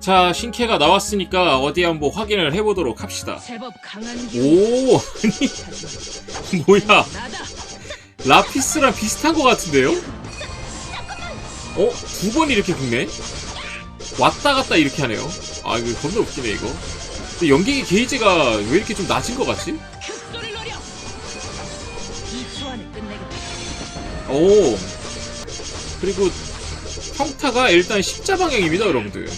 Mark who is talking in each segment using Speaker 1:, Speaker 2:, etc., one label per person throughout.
Speaker 1: 자, 신캐가 나왔으니까 어디 한번 확인을 해보도록 합시다. 오, 아니, 뭐야. 라피스랑 비슷한 것 같은데요? 어? 두 번 이렇게 긁네? 왔다 갔다 이렇게 하네요. 아, 이거 겁나 웃기네, 이거. 근데 연기기 게이지가 왜 이렇게 좀 낮은 것 같지?
Speaker 2: 큐소를 노려. 2초 안에 끝내겠다.
Speaker 1: 오. 그리고 평타가 일단 십자 방향입니다, 여러분들.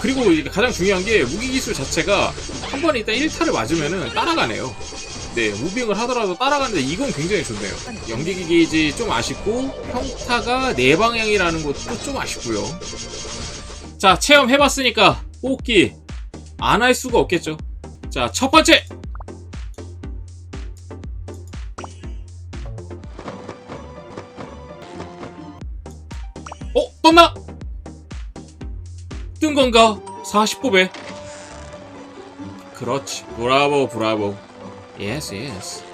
Speaker 1: 그리고 이게 가장 중요한 게 무기 기술 자체가 한 번에 일단 1타를 맞으면은 따라가네요. 네, 무빙을 하더라도 따라가는데 이건 굉장히 좋네요. 연기기 게이지 좀 아쉽고 평타가 네 방향이라는 것도 좀 아쉽고요. 자, 체험해봤으니까 뽑기 안 할 수가 없겠죠. 자, 첫 번째! 어? 떴나? 뜬 건가? 40뽑에 그렇지. 브라보 브라보. 예스 예스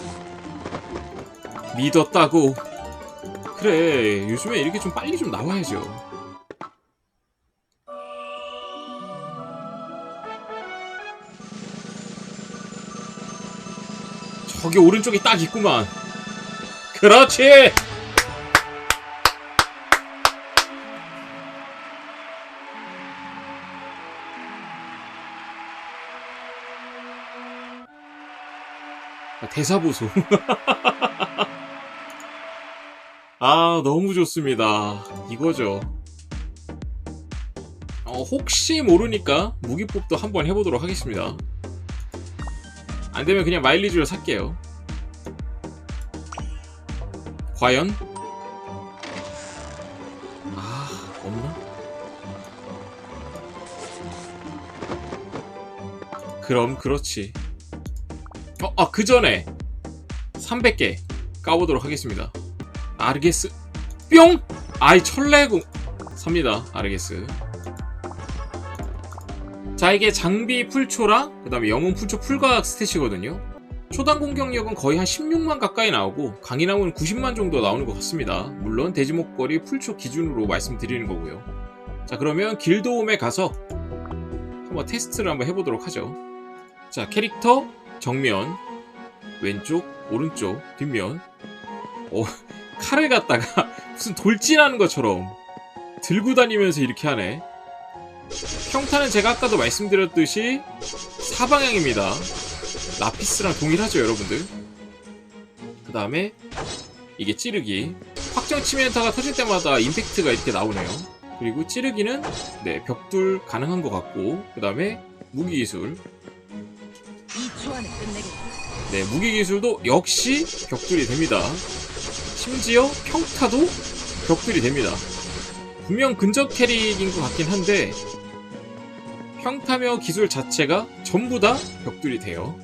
Speaker 1: 믿었다고. 그래 요즘에 이렇게 좀 빨리 좀 나와야죠. 저기 오른쪽에 딱 있구만. 그렇지 대사 보소. 아, 너무 좋습니다. 이거죠. 어, 혹시 모르니까 무기법도 한번 해보도록 하겠습니다. 안 되면 그냥 마일리지로 살게요. 과연? 아, 없나? 그럼 그렇지. 어, 아, 그 전에 300개 까보도록 하겠습니다. 아르게스 뿅! 아이 철래공 삽니다. 아르게스. 자, 이게 장비 풀초랑 그 다음에 영웅 풀초 풀과학 스탯이거든요. 초당 공격력은 거의 한 16만 가까이 나오고 강인함은 90만 정도 나오는 것 같습니다. 물론 돼지목걸이 풀초 기준으로 말씀드리는 거고요. 자, 그러면 길드홈에 가서 한번 테스트를 한번 해보도록 하죠. 자, 캐릭터 정면, 왼쪽, 오른쪽, 뒷면. 어, 칼을 갖다가 무슨 돌진하는 것처럼 들고 다니면서 이렇게 하네. 평타는 제가 아까도 말씀드렸듯이 사방향입니다. 라피스랑 동일하죠, 여러분들. 그 다음에 이게 찌르기. 확정 치명타가 터질 때마다 임팩트가 이렇게 나오네요. 그리고 찌르기는 네, 벽돌 가능한 것 같고, 그 다음에 무기 기술.
Speaker 2: 2초 안에 끝내겠다.
Speaker 1: 네, 무기 기술도 역시 격돌이 됩니다. 심지어 평타도 격돌이 됩니다. 분명 근접 캐릭인 것 같긴 한데 평타며 기술 자체가 전부 다 격돌이 돼요.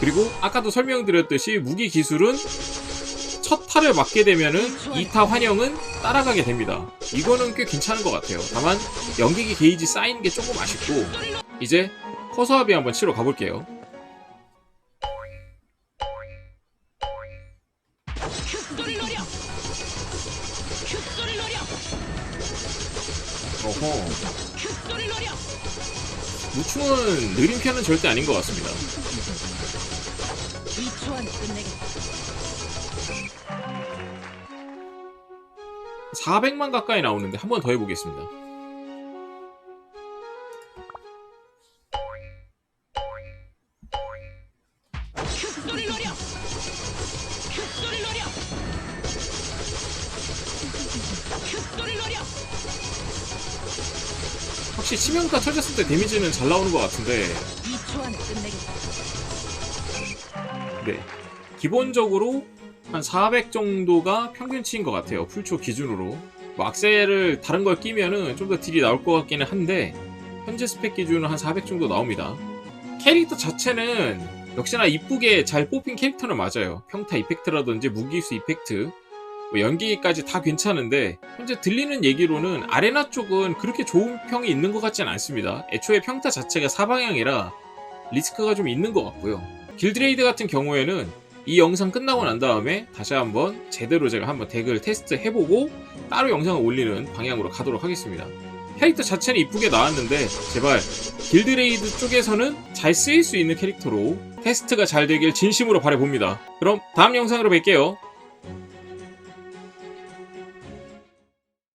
Speaker 1: 그리고 아까도 설명드렸듯이 무기 기술은 첫 타를 맞게 되면은 2타 환영은 따라가게 됩니다. 이거는 꽤 괜찮은 것 같아요. 다만 연기기 게이지 쌓이는 게 조금 아쉽고 이제 허수아비 한번 치러 가볼게요. 어허. 무충은 느린 편은 절대 아닌 것 같습니다.
Speaker 2: 2초 안에 끝내겠다.
Speaker 1: 400만 가까이 나오는데 한 번 더 해보겠습니다. 확실히 치명타 쳐졌을 때 데미지는 잘 나오는 것 같은데
Speaker 2: 2초 안에 끝내겠다.
Speaker 1: 네. 기본적으로 한 400 정도가 평균치인 것 같아요. 풀초 기준으로. 뭐 악셀을 다른 걸 끼면은 좀 더 딜이 나올 것 같기는 한데 현재 스펙 기준은 한 400 정도 나옵니다. 캐릭터 자체는 역시나 이쁘게 잘 뽑힌 캐릭터는 맞아요. 평타 이펙트라든지 무기수 이펙트, 뭐 연기까지 다 괜찮은데 현재 들리는 얘기로는 아레나 쪽은 그렇게 좋은 평이 있는 것 같지는 않습니다. 애초에 평타 자체가 사방향이라 리스크가 좀 있는 것 같고요. 길드레이드 같은 경우에는 이 영상 끝나고 난 다음에 다시 한번 제대로 제가 한번 덱을 테스트 해보고 따로 영상을 올리는 방향으로 가도록 하겠습니다. 캐릭터 자체는 이쁘게 나왔는데 제발 길드레이드 쪽에서는 잘 쓰일 수 있는 캐릭터로 테스트가 잘 되길 진심으로 바라봅니다. 그럼 다음 영상으로 뵐게요.